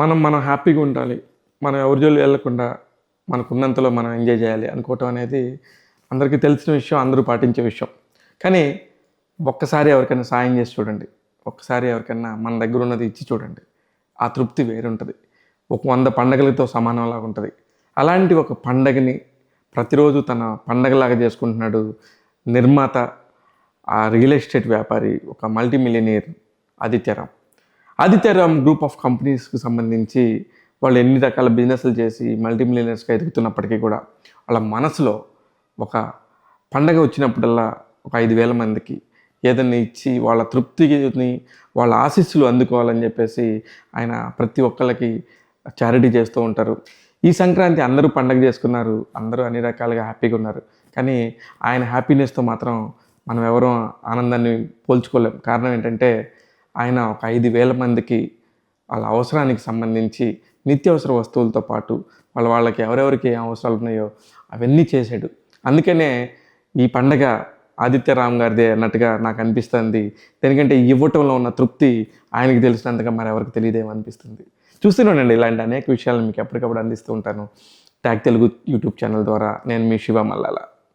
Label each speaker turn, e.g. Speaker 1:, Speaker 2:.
Speaker 1: మనం మనం హ్యాపీగా ఉండాలి. మనం ఎవరి జోలు వెళ్ళకుండా మనకున్నంతలో మనం ఎంజాయ్ చేయాలి అనుకోవటం అనేది అందరికీ తెలిసిన విషయం అందరూ పాటించే విషయం. కానీ ఒక్కసారి ఎవరికైనా సాయం చేసి చూడండి. ఒక్కసారి ఎవరికైనా మన దగ్గర ఉన్నది ఇచ్చి చూడండి. ఆ తృప్తి వేరుంటుంది. ఒక వంద పండగలతో సమానంలాగా ఉంటుంది. అలాంటి ఒక పండగని ప్రతిరోజు తన పండగలాగా చేసుకుంటున్నాడు నిర్మాత ఆ రియల్ ఎస్టేట్ వ్యాపారి ఒక multi millionaire Adityaram. Adityaram group of కంపెనీస్కి సంబంధించి వాళ్ళు ఎన్ని రకాల బిజినెస్లు చేసి మల్టీ మిలియనర్స్గా ఎదుగుతున్నప్పటికీ కూడా వాళ్ళ మనసులో ఒక పండగ వచ్చినప్పుడల్లా ఒక ఐదు వేల మందికి ఏదైనా ఇచ్చి వాళ్ళ తృప్తిని వాళ్ళ ఆశీస్సులు అందుకోవాలని చెప్పేసి ఆయన ప్రతి ఒక్కళ్ళకి చారిటీ చేస్తూ ఉంటారు. ఈ సంక్రాంతి అందరూ పండగ చేసుకున్నారు. అందరూ అన్ని రకాలుగా హ్యాపీగా ఉన్నారు. కానీ ఆయన హ్యాపీనెస్తో మాత్రం మనం ఎవరూ ఆనందాన్ని పోల్చుకోలేం. కారణం ఏంటంటే ఆయన ఒక ఐదు వేల మందికి వాళ్ళ అవసరానికి సంబంధించి నిత్యావసర వస్తువులతో పాటు వాళ్ళ వాళ్ళకి ఎవరెవరికి ఏం అవసరాలు ఉన్నాయో అవన్నీ చేశాడు. అందుకనే ఈ పండగ ఆదిత్యరామ్ గారిదే అన్నట్టుగా నాకు అనిపిస్తుంది. ఎందుకంటే ఇవ్వటంలో ఉన్న తృప్తి ఆయనకి తెలిసినంతగా మరి ఎవరికి తెలియదేమో అనిపిస్తుంది చూస్తూనే ఇలాంటి అనేక విషయాలు మీకు ఎప్పటికప్పుడు అందిస్తూ ఉంటాను. ట్యాగ్ తెలుగు యూట్యూబ్ ఛానల్ ద్వారా నేను మీ శివ మల్లాలా.